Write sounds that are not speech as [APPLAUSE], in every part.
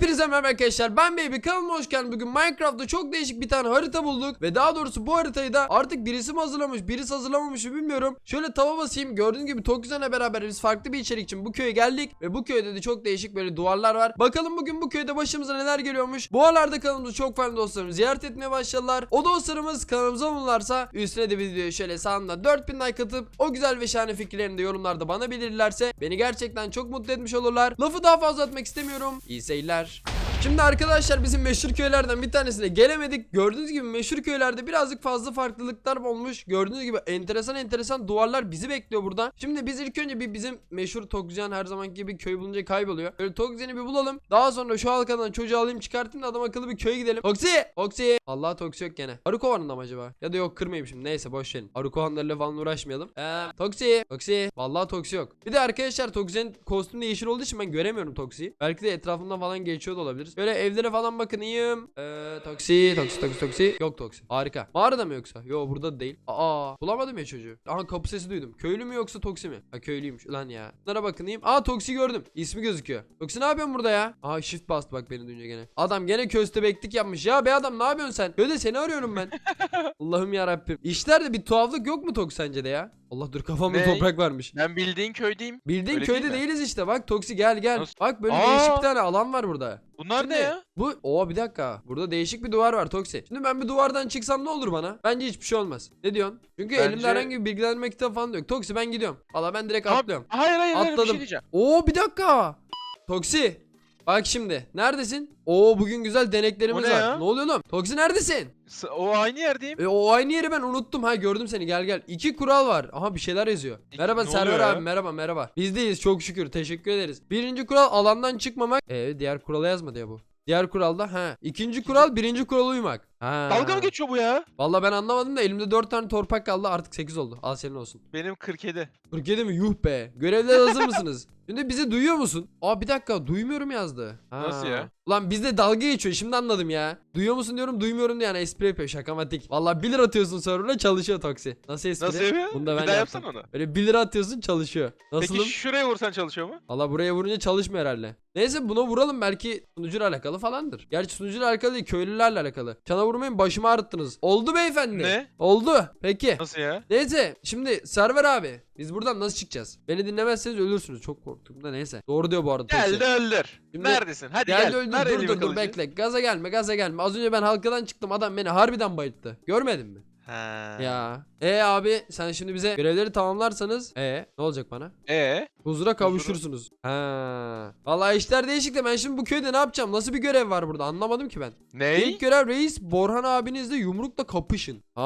Sempre Hepinize merhaba arkadaşlar. Ben Baby. Kanalıma hoş geldiniz bugün Minecraft'ta çok değişik bir tane harita bulduk. Ve daha doğrusu bu haritayı da artık birisi mi hazırlamış birisi hazırlamamış mı bilmiyorum. Şöyle tava basayım. Gördüğünüz gibi Tokuzan'la beraber biz farklı bir içerik için bu köye geldik. Ve bu köyde de çok değişik böyle duvarlar var. Bakalım bugün bu köyde başımıza neler geliyormuş. Bu aralarda kanalımızı çok farklı dostlarımız ziyaret etmeye başladılar. O dostlarımız kanalımıza bulunurlarsa üstüne de videoyu şöyle sağında 4000 like atıp O güzel ve şahane fikirlerini de yorumlarda bana bildirirlerse Beni gerçekten çok mutlu etmiş olurlar. Lafı daha fazla atmak istemiyorum. İyi seyirler Şimdi arkadaşlar bizim meşhur köylerden bir tanesine gelemedik. Gördüğünüz gibi meşhur köylerde birazcık fazla farklılıklar olmuş. Gördüğünüz gibi enteresan enteresan duvarlar bizi bekliyor burada. Şimdi biz ilk önce bir bizim meşhur Tokcan her zamanki gibi köy bulunca kayboluyor. Böyle Tokcan'ı bir bulalım. Daha sonra şu halkadan çocuğu alayım çıkartayım da adam akıllı bir köye gidelim. Toksi! Toksi! Allah Toksi yok gene. Arı kovanında mı acaba? Ya da yok kırmayayım şimdi. Neyse boş verin. Arı kovanlarıyla falan uğraşmayalım. Ee, Toksi! Toksi! Vallahi Toksi yok. Bir de arkadaşlar Tokcan'ın kostümü de yeşil olduğu için ben göremiyorum Toksi'yi. Belki de etrafından falan geçiyor da olabilir. Böyle evlere falan bakın iyiyim. Ee, Toksi, Toksi, Toksi, Toksi. Yok Toksi. Harika. Mağarada mı yoksa? Yo burada da değil. Aa bulamadım ya çocuğu. Aha kapı sesi duydum. Köylü mü yoksa Toksi mi? Ha köylüymüş. Ulan ya. Bunlara bakın iyiyim. Aa Toksi gördüm. İsmi gözüküyor. Toksi ne yapıyorsun burada ya? Aa shift bastı bak beni duyunca gene. Adam gene köstebeklik yapmış. Ya be adam ne yapıyorsun sen? Öyle seni arıyorum ben. [LAUGHS] Allah'ım ya Rabbim. İşlerde bir tuhaflık yok mu Toksi sence de ya? Allah dur kafamda Ne? toprak varmış. Ben bildiğin köydeyim. Bildiğin Öyle köyde değil mi? değiliz işte. Bak Toksi gel gel. Nasıl? Bak böyle Aa! değişik bir tane alan var burada. Bunlar Şimdi ne ya? Bu o bir dakika. Burada değişik bir duvar var Toksi. Şimdi ben bir duvardan çıksam ne olur bana? Bence hiçbir şey olmaz. Ne diyorsun? Çünkü Bence- elimde herhangi bir bilgilendirme kitabı falan da yok. Toksi ben gidiyorum. Valla ben direkt atlıyorum. Hayır hayır hayır bir Atladım. şey diyeceğim. Oo bir dakika. Toksi. Bak şimdi. Neredesin? Oo bugün güzel deneklerimiz O ne var. ya? Ne oluyor oğlum? Toksi neredesin? S- O aynı yerdeyim. E, o aynı yeri ben unuttum. Ha gördüm seni. Gel gel. İki kural var. Aha bir şeyler yazıyor. İki- merhaba ne Server oluyor ya? abi. Merhaba merhaba. Bizdeyiz çok şükür. Teşekkür ederiz. Birinci kural alandan çıkmamak. E diğer kurala yazmadı ya bu. Diğer kuralda ha. İkinci kural birinci kurala uymak. Ha. Dalga mı geçiyor bu ya? Valla ben anlamadım da elimde 4 tane torpak kaldı artık 8 oldu. Al senin olsun. Benim 47. 47 mi? Yuh be. Görevler hazır mısınız? [LAUGHS] Şimdi bizi duyuyor musun? Aa bir dakika duymuyorum yazdı. Ha. Nasıl ya? Ulan bizde dalga geçiyor şimdi anladım ya. Duyuyor musun diyorum duymuyorum diye yani espri yapıyor şakamatik. Valla 1 lira atıyorsun server'a çalışıyor Toksi. Nasıl espri? Nasıl yapıyor? Bunu da ben bir daha yapsana onu. Öyle 1 lira atıyorsun çalışıyor. Nasılım? Peki şuraya vursan çalışıyor mu? Valla buraya vurunca çalışmıyor herhalde. Neyse buna vuralım belki sunucuyla alakalı falandır. Gerçi sunucuyla alakalı değil köylülerle alakalı. Çana vurmayın başımı ağrıttınız. Oldu beyefendi. Ne? Oldu. Peki. Nasıl ya? Neyse şimdi server abi biz buradan nasıl çıkacağız? Beni dinlemezseniz ölürsünüz çok korktum da neyse. Doğru diyor bu arada. Toksi. Gel de öldür. Şimdi- Neredesin? Hadi Geldi gel. öldü Nerede dur dur dur bekle gaza gelme gaza gelme az önce ben halkadan çıktım adam beni harbiden bayılttı görmedin mi? Ha. Ya e abi sen şimdi bize görevleri tamamlarsanız e ne olacak bana? Ee? Huzura kavuşursunuz. Ha. Vallahi işler değişik de ben şimdi bu köyde ne yapacağım? Nasıl bir görev var burada? Anlamadım ki ben. Ney? İlk görev reis Borhan abinizle yumrukla kapışın. Ha.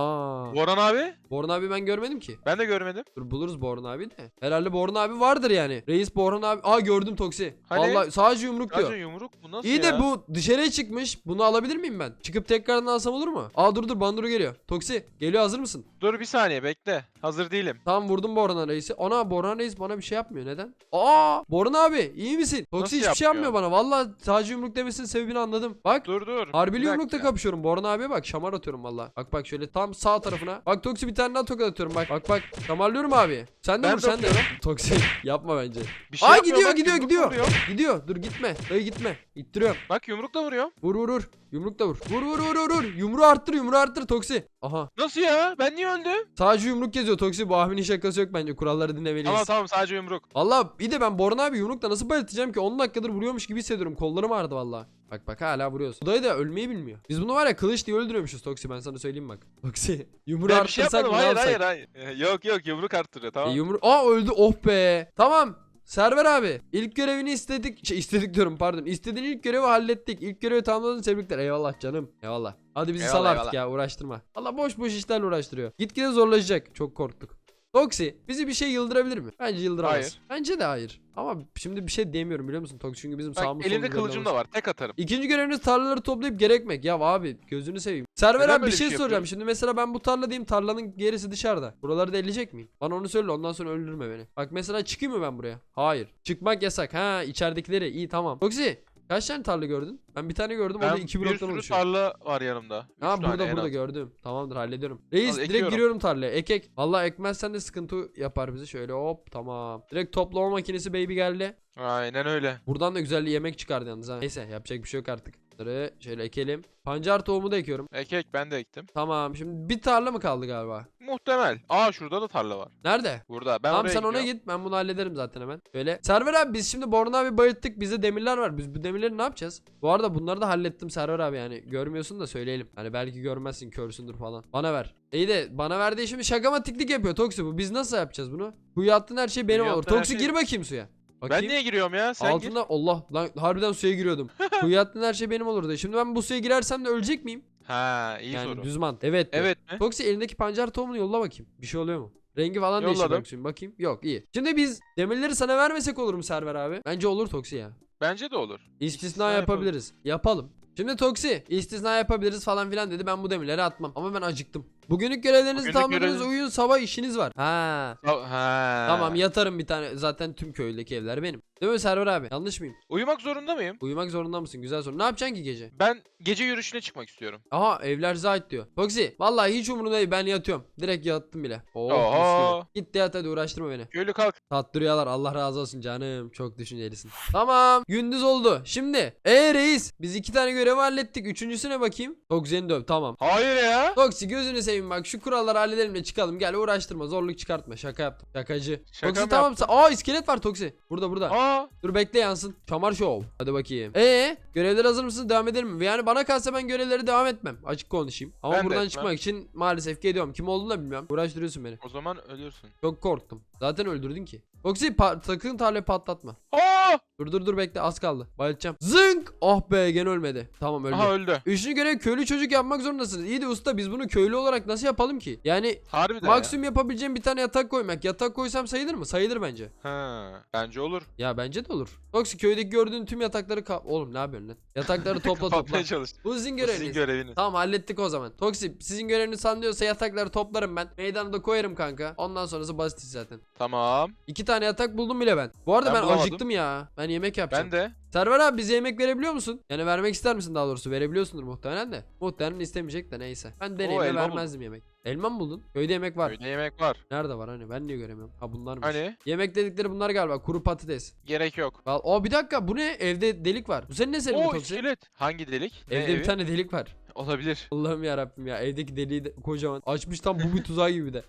Boran abi? Borhan abi ben görmedim ki. Ben de görmedim. Dur buluruz Borhan abi de. Herhalde Borhan abi vardır yani. Reis Borhan abi. Aa gördüm Toksi. Hani? Vallahi sadece yumruk diyor. Sadece yumruk mu? Nasıl İyi de ya? bu dışarıya çıkmış. Bunu alabilir miyim ben? Çıkıp tekrardan alsam olur mu? Aa dur dur Banduro geliyor. Toksi geliyor hazır mısın? Dur bir saniye bekle. Hazır değilim. Tamam vurdum Borhan Reis'i. Ana Borhan Reis bana bir şey yapmıyor. Neden? Aa Borhan abi iyi misin? Toksi hiçbir şey yapmıyor? yapmıyor bana. Vallahi sadece yumruk demesinin sebebini anladım. Bak. Dur dur. Harbili yumrukla dakika. kapışıyorum. Borhan abiye bak şamar atıyorum valla. Bak bak şöyle tam sağ tarafına. Bak Toksi bir tane daha tokat atıyorum bak. Bak bak. Şamarlıyorum abi. Sen de Ben vur sen de. Toksi [LAUGHS] yapma bence. Bir şey Aa yapmıyor, gidiyor bak, gidiyor yumrukla gidiyor. vuruyor. Gidiyor. Dur gitme. Dayı gitme. İttiriyorum. Bak yumrukla vuruyor. Vur vur vur. Yumruk da vur. Vur vur vur vur vur. Yumruğu arttır yumruğu arttır Toksi. Aha. Nasıl ya? Ben niye öldüm? Sadece yumruk geziyor Toksi. Bu abinin şakası yok bence. Kuralları dinlemeliyiz. Tamam tamam sadece yumruk. Valla bir de ben Boran abi yumrukla nasıl bayıltacağım ki 10 dakikadır vuruyormuş gibi hissediyorum. Kollarım ağrıdı valla. Bak bak hala vuruyoruz. Bu dayı da ölmeyi bilmiyor. Biz bunu var ya kılıç diye öldürüyormuşuz Toksi ben sana söyleyeyim bak. [LAUGHS] Toksi yumruğu Ben bir şey arttırsak yapmadım. mı ne Hayır yapsak? hayır hayır. Ee, Yok yok yumruk arttırıyor E, tamam. yumru Aa öldü oh be. Tamam. Server abi ilk görevini istedik şey istedik diyorum pardon istediğin ilk görevi hallettik ilk görevi tamamladın tebrikler eyvallah canım eyvallah hadi bizi sal Eyvallah, artık ya uğraştırma Allah boş boş işlerle uğraştırıyor gitgide zorlaşacak çok korktuk Toksi bizi bir şey yıldırabilir mi? Bence yıldıramaz. Hayır. Bence de hayır. Ama şimdi bir şey diyemiyorum biliyor musun Toksi çünkü bizim sağımız belli kılıcım da var. Tek atarım. İkinci göreviniz tarlaları toplayıp geri ekmek. Ya abi gözünü seveyim. Server Neden abi bir şey şey soracağım. Şimdi mesela ben bu tarla diyeyim tarlanın gerisi dışarıda. Buraları da elleyecek miyim? Bana onu söyle ondan sonra öldürme beni. Bak mesela çıkayım mı ben buraya? Hayır. Çıkmak yasak. Ha içeridekileri iyi tamam. Toksi Kaç tane tarla gördün? Ben bir tane gördüm. o da Ben iki bir bloktan sürü oluşuyor. tarla var yanımda. Üç Ha tane burada burada az. gördüm. Tamamdır hallediyorum. Reis Al, direkt ekiyorum. giriyorum tarlaya. Ek ek. Valla ekmezsen de sıkıntı yapar bizi. Şöyle hop tamam. Direkt toplama makinesi baby geldi. Aynen öyle. Buradan da güzel yemek çıkardı yalnız ha. Neyse yapacak bir şey yok artık. Bunları şöyle ekelim. Pancar tohumu da ekiyorum. Ek ek ben de ektim. Tamam şimdi bir tarla mı kaldı galiba? Muhtemel. Aa şurada da tarla var. Nerede? Burada. Ben tamam oraya sen ona git ben bunu hallederim zaten hemen. Böyle. Server abi biz şimdi Borna abi bayılttık bizde demirler var. Biz bu demirleri ne yapacağız? Bu arada bunları da hallettim Server abi yani. Görmüyorsun da söyleyelim. Hani belki görmezsin körsündür falan. Bana ver. İyi de bana verdiği şimdi şakamatiklik yapıyor Toksi bu. Biz nasıl yapacağız bunu? Kuyu attığın her şey benim Kuyu olur. Toksi şey- gir bakayım suya. Ben Bakayım. niye giriyorum ya? Sen gir. Altında Allah lan harbiden suya giriyordum. [LAUGHS] Kuyu attığın her şey benim olurdu. Şimdi ben bu suya girersem de ölecek miyim? Ha iyi yani soru. düz mant. Evet. Evet mi? Toksi elindeki pancar tohumunu yolla bakayım. Bir şey oluyor mu? Rengi falan değişiyor Yolladım. bak şimdi bakayım. Yok iyi. Şimdi biz demirleri sana vermesek olur mu Server abi? Bence olur Toksi ya. Bence de olur. İstisna, İstisna yapabiliriz. Yapalım. Şimdi Toksi istisna yapabiliriz falan filan dedi. Ben bu demirleri atmam. Ama ben acıktım. Bugünlük görevlerinizi Bugünlük tamamladınız. göreviniz- Uyuyun sabah işiniz var. Ha. Ha. ha. Tamam yatarım bir tane. Zaten tüm köydeki evler benim. Değil mi Server abi? Yanlış mıyım? Uyumak zorunda mıyım? Uyumak zorunda mısın? Güzel soru. Ne yapacaksın ki gece? Ben gece yürüyüşüne çıkmak istiyorum. Aha evler zahit diyor. Foxy vallahi hiç umurumda değil ben yatıyorum. Direkt yattım bile. Mis Oho. gibi. Git de yat hadi uğraştırma beni. Köylü kalk. Tatlı rüyalar Allah razı olsun canım. Çok düşüncelisin. Tamam gündüz oldu. Şimdi ee reis biz iki tane görevi hallettik. Üçüncüsüne bakayım. Toxi'ni döv tamam. Hayır ya. Toksi gözünü seveyim bak şu kuralları halledelim de çıkalım. Gel uğraştırma zorluk çıkartma. Şaka yaptım. Şakacı. Şaka Toksi mı tamam. yaptın? Aa iskelet var Toksi. Burada burada. Aa. Dur bekle yansın. Çamar Show. Hadi bakayım. Ee, görevler hazır mısınız? Devam edelim mi? Yani bana kalsa ben görevleri devam etmem. Açık konuşayım. Ama Ben de buradan etmem. çıkmak için maalesef ki ediyorum. Kim olduğunu da bilmiyorum. Uğraştırıyorsun beni. O zaman ölürsün. Çok korktum. Zaten öldürdün ki. Pa- sakın tarlayı patlatma. Aa. Dur dur dur bekle az kaldı. Bayılacağım. Zınk! Oh be gene ölmedi. Tamam öldü. Aha öldü. Üçüncü görev köylü çocuk yapmak zorundasınız. İyi de usta biz bunu köylü olarak nasıl yapalım ki? Yani Harbiden ya. maksimum yapabileceğim bir tane yatak koymak. Yatak koysam sayılır mı? Sayılır bence. Ha. Bence olur. Ya bence de olur. Foxy köydeki gördüğün tüm yatakları kap... Oğlum ne yapıyorsun lan? Yatakları [LAUGHS] topla topla. Çalış. Bu sizin Bu göreviniz. Sizin göreviniz. Tamam hallettik o zaman. Toksi sizin göreviniz sanıyorsa yatakları toplarım ben. Meydana da koyarım kanka. Ondan sonrası basit zaten. Tamam. İki tane yatak buldum bile ben. Bu arada ben, Ben bulamadım. acıktım ya. Ben yemek yapacağım. Ben de. Server abi bize yemek verebiliyor musun? Yani vermek ister misin daha doğrusu? Verebiliyorsundur muhtemelen de. Muhtemelen istemeyecek de neyse. Ben deneyime elma vermezdim yemek. Elma mı buldun? Köyde yemek var. Köyde yemek var. Nerede var hani? Ben niye göremiyorum? Ha bunlarmış. Hani? Yemek dedikleri bunlar galiba. Kuru patates. Gerek yok. Val o bir dakika bu ne? Evde delik var. Bu senin ne senin Oo iskelet. Hangi delik? Ne Evde evi? bir tane delik var. Olabilir. Allah'ım ya Rabbim ya evdeki deliği de kocaman açmış tam bu bir tuzağı gibi de.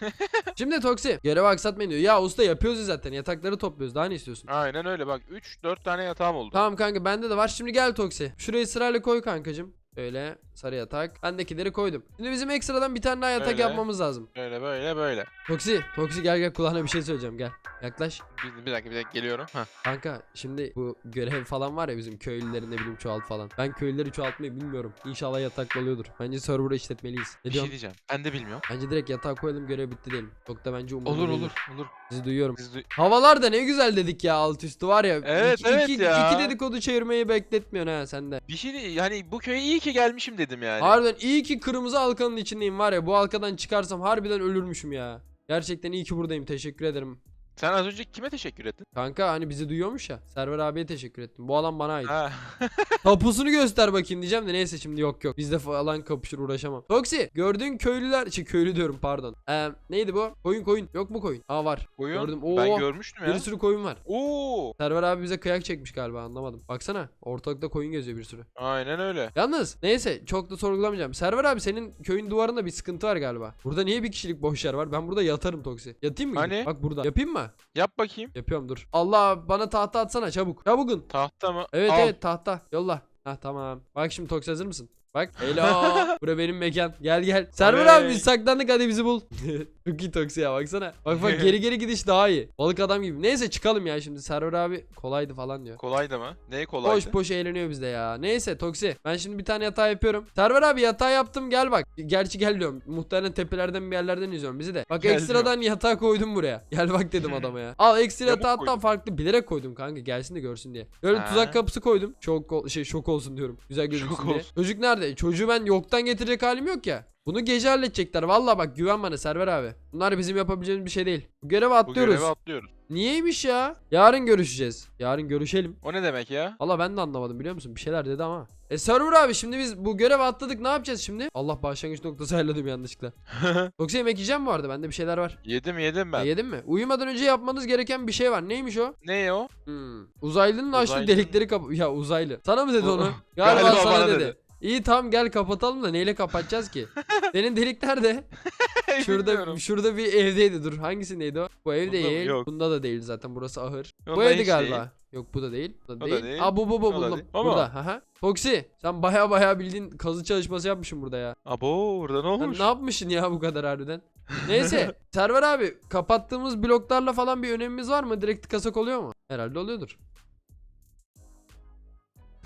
[LAUGHS] Şimdi Toksi görevi aksatmayın diyor. Ya usta yapıyoruz ya zaten yatakları topluyoruz daha ne istiyorsun? Aynen öyle bak 3-4 tane yatağım oldu. Tamam kanka bende de var şimdi gel Toksi. Şurayı sırayla koy kankacım. Öyle sarı yatak. Bendekileri koydum. Şimdi bizim ekstradan bir tane daha yatak Öyle. yapmamız lazım. Böyle böyle böyle. Toksi, Toksi gel gel kulağına bir şey söyleyeceğim gel. Yaklaş. Bir, bir dakika bir dakika geliyorum. Heh. Kanka şimdi bu görev falan var ya bizim köylülerin ne bileyim çoğalt falan. Ben köylüleri çoğaltmayı bilmiyorum. İnşallah yatak oluyordur. Bence server'ı işletmeliyiz. Ne Bir şey diyorsun? diyeceğim. Ben de bilmiyorum. Bence direkt yatağa koyalım görev bitti diyelim. Çok da bence umurumda Olur olur olur. Sizi duyuyorum. Siz duy- Havalar da ne güzel dedik ya alt üstü var ya. Evet, iki, evet iki, ya. iki dedikodu çevirmeyi bekletmiyorsun ha sen de. bir şey. Yani bu köye iyi ki gelmişim dedim yani. Harbiden iyi ki kırmızı halkanın içindeyim var ya bu halkadan çıkarsam harbiden ölürmüşüm ya. Gerçekten iyi ki buradayım teşekkür ederim. Sen az önce kime teşekkür ettin? Kanka hani bizi duyuyormuş ya. Server abiye teşekkür ettim. Bu alan bana ait. Ha. [LAUGHS] Tapusunu göster bakayım diyeceğim de neyse şimdi yok yok. Bizde falan kapışır uğraşamam. Toksi gördüğün köylüler şey köylü diyorum pardon. Ee, neydi bu? Koyun koyun. Yok mu koyun? Aa var. Koyun. Gördüm. Ben Oo. görmüştüm Bir ya. sürü koyun var. Oo. Server abi bize kıyak çekmiş galiba anlamadım. Baksana ortalıkta koyun geziyor bir sürü. Aynen öyle. Yalnız neyse çok da sorgulamayacağım. Server abi senin köyün duvarında bir sıkıntı var galiba. Burada niye bir kişilik boş yer var? Ben burada yatarım Toksi. Yatayım mı? Hani? Bak burada. Yapayım mı? Yap bakayım. Yapıyorum dur. Allah bana tahta atsana çabuk. Çabukun. Tahta mı? Evet Al. evet tahta. Yolla. Ha tamam. Bak şimdi Toksi hazır mısın? Bak. [LAUGHS] Hello. Bura benim mekan. Gel gel. Server abi biz saklandık hadi bizi bul. [LAUGHS] Çok iyi Toksi ya baksana. Bak bak geri geri gidiş daha iyi. Balık adam gibi. Neyse çıkalım ya şimdi. Server abi kolaydı falan diyor. Kolaydı mı? Neyi kolaydı? Boş boş eğleniyor bizde ya. Neyse Toksi. Ben şimdi bir tane yatağı yapıyorum. Server abi yatağı yaptım gel bak. Gerçi gel diyorum. Muhtemelen tepelerden bir yerlerden izliyorum bizi de. Bak Gel ekstradan yatağı koydum buraya. [LAUGHS] Gel bak dedim adama ya. Al ekstra yatağı hatta farklı bilerek koydum kanka gelsin de görsün diye. Böyle Ha. tuzak kapısı koydum. Ol- şey şok olsun diyorum. Güzel gözüksün diye. Çocuk nerede? Abi çocuğu ben yoktan getirecek halim yok ya. Bunu gece halledecekler. Valla bak güven bana Server abi. Bunlar bizim yapabileceğimiz bir şey değil. Bu görevi Bu atlıyoruz. görevi atlıyoruz. Niyeymiş ya? Yarın görüşeceğiz. Yarın görüşelim. O ne demek ya? Valla ben de anlamadım biliyor musun? Bir şeyler dedi ama. E Server abi şimdi biz bu görevi atladık ne yapacağız şimdi? Allah başlangıç noktası ayarladım yanlışlıkla. [LAUGHS] Yoksa yemek yiyeceğim bu arada bende bir şeyler var. yedim yedim ben. E, yedin mi? Uyumadan önce yapmanız gereken bir şey var. Neymiş o? ne o? Hmm. Uzaylının açtığı Uzaylı. delikleri kap... Ya uzaylı. Sana mı dedi onu? [LAUGHS] Galiba, Galiba sana dedi. dedi. İyi tamam gel kapatalım da neyle kapatacağız ki? [LAUGHS] Senin delik nerede? [LAUGHS] Şurada Bilmiyorum. şurada bir evdeydi dur. Hangisindeydi o? Bu ev Bunda mı? değil. Yok. Bunda da değil zaten. Burası ahır. bu Ondan evdi hiç galiba. değil. Yok bu da değil. Bu da O da değil. değil. Aa bu bu bu O da değil. Ama- Burada. Haha. Foxy sen baya baya bildiğin kazı çalışması yapmışsın burada ya. Abo burada ne Sen olmuş? ne yapmışsın ya bu kadar harbiden? Neyse. [LAUGHS] Server abi kapattığımız bloklarla falan bir önemimiz var mı? Direkt tıkasak oluyor mu? Herhalde oluyordur.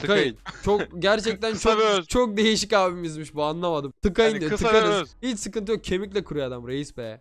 Tıkayın. Çok gerçekten [LAUGHS] Kısa ve çok öz. çok değişik abimizmiş bu anlamadım. Tıkayın Hani diyor kısa ve tıkarız. öz. Hiç sıkıntı yok kemikle kuruyor adam reis be.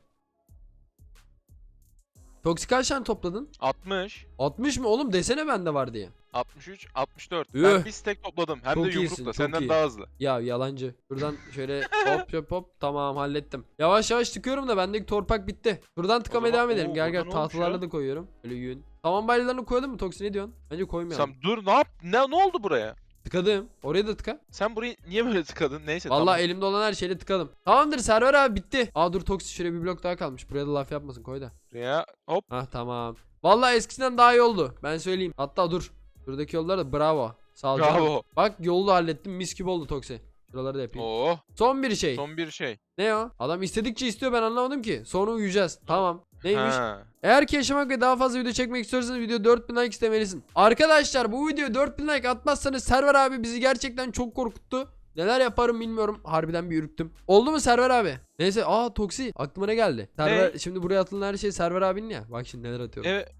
Toksik tane topladın? 60, 60 mı oğlum desene bende var diye. 63, 64. Üh. Ben bir stack topladım. Hem Çok de iyisin, yumrukla. çok Senden iyi. daha hızlı. Ya yalancı. Buradan şöyle hop hop hop tamam hallettim. Yavaş yavaş tıkıyorum da bendeki torpak bitti. Buradan tıkamaya zaman- devam edelim. Oo, Gel gel olmuş tahtalarla ya? da koyuyorum. Böyle yün. Tamam balyalarını koyalım mı Toksi ne diyorsun? Bence koymayalım. Sen dur ne yap? Ne, ne oldu buraya? Tıkadım. Oraya da tıka. Sen burayı niye böyle tıkadın? Neyse Vallahi tamam. elimde olan her şeyle tıkadım. Tamamdır server abi bitti. Aa dur Toksi şuraya bir blok daha kalmış. Buraya da laf yapmasın koy da. Ya hop. Hah tamam. Vallahi eskisinden daha iyi oldu. Ben söyleyeyim. Hatta dur. Buradaki yollar da bravo. Sağ ol canım. Bravo. Bak yolu da hallettim. Mis gibi oldu Toksi. Şuraları da yapayım. Oo. Son bir şey. Son bir şey. Ne o? Adam istedikçe istiyor ben anlamadım ki. Sonra uyuyacağız. Tamam. Neymiş? Ha. Eğer ki yaşamak ve daha fazla video çekmek istiyorsanız video 4000 like istemelisin. Arkadaşlar bu video 4000 like atmazsanız Server abi bizi gerçekten çok korkuttu. Neler yaparım bilmiyorum. Harbiden bir ürktüm. Oldu mu Server abi? Neyse aa Toksi aklıma ne geldi? Server şimdi buraya atılan her şey Server abinin ya. Bak şimdi neler atıyorum. Evet.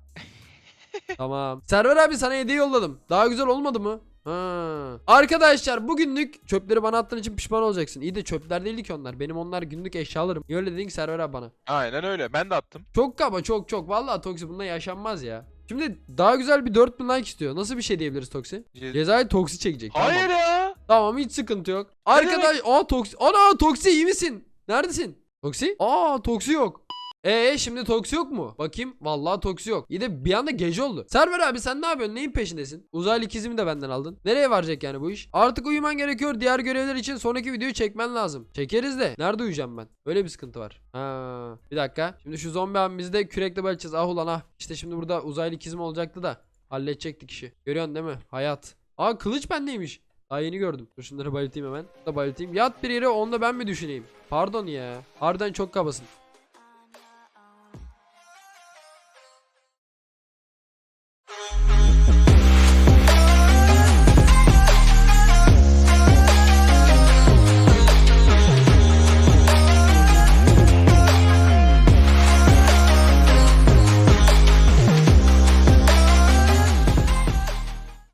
Tamam. Server abi sana hediye yolladım. Daha güzel olmadı mı? Ha. Arkadaşlar bugünlük çöpleri bana attığın için pişman olacaksın. İyi de çöpler değil ki onlar. Benim onlar günlük eşyalarım. Niye öyle dedin ki Server abi bana? Aynen öyle. Ben de attım. Çok kaba çok çok. Vallahi Toksi bunda yaşanmaz ya. Şimdi daha güzel bir 4000 like istiyor. Nasıl bir şey diyebiliriz Toksi? Ce- Cezayı Toksi çekecek. Hayır Tamam. ya. Tamam hiç sıkıntı yok. Arkadaş aa Toksi. Ana Toksi iyi misin? Neredesin? Toksi? Aa Toksi yok. Ee şimdi Toksi yok mu? Bakayım. Vallahi Toksi yok. İyi de bir anda gece oldu. Server abi sen ne yapıyorsun? Neyin peşindesin? Uzaylı ikizimi de benden aldın. Nereye varacak yani bu iş? Artık uyuman gerekiyor. Diğer görevler için sonraki videoyu çekmen lazım. Çekeriz de. Nerede uyuyacağım ben? Öyle bir sıkıntı var. Ha. Bir dakika. Şimdi şu zombi abimizi de kürekle balacağız. Ah ulan ah. İşte şimdi burada uzaylı ikizim olacaktı da. Halledecektik işi. Görüyorsun değil mi? Hayat. Aa kılıç bendeymiş. Daha yeni gördüm. Dur şunları bayıltayım hemen. Da bayıltayım. Yat bir yere onu da ben mi düşüneyim? Pardon ya. Harbiden çok kabasın.